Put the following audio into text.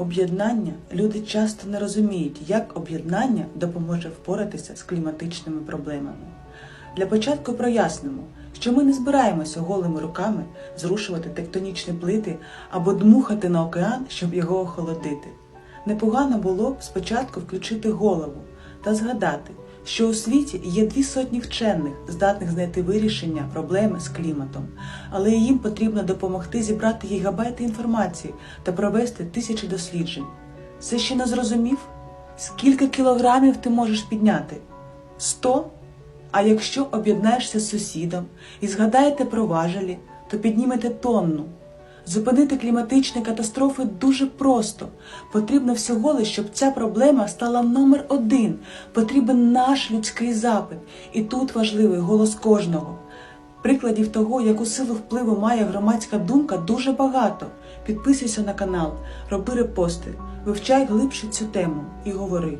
Об'єднання люди часто не розуміють, як об'єднання допоможе впоратися з кліматичними проблемами. Для початку прояснимо, що ми не збираємося голими руками зрушувати тектонічні плити або дмухати на океан, щоб його охолодити. Непогано було б спочатку включити голову та згадати, що у світі є дві сотні вчених, здатних знайти вирішення проблеми з кліматом, але їм потрібно допомогти зібрати гігабайти інформації та провести тисячі досліджень. Це ще не зрозумів? Скільки кілограмів ти можеш підняти? Сто? А якщо об'єднаєшся з сусідом і згадаєте про важелі, то піднімете тонну. Зупинити кліматичні катастрофи дуже просто. Потрібно всього лиш, щоб ця проблема стала номер один. Потрібен наш людський запит. І тут важливий голос кожного. Прикладів того, яку силу впливу має громадська думка, дуже багато. Підписуйся на канал, роби репости, вивчай глибше цю тему і говори.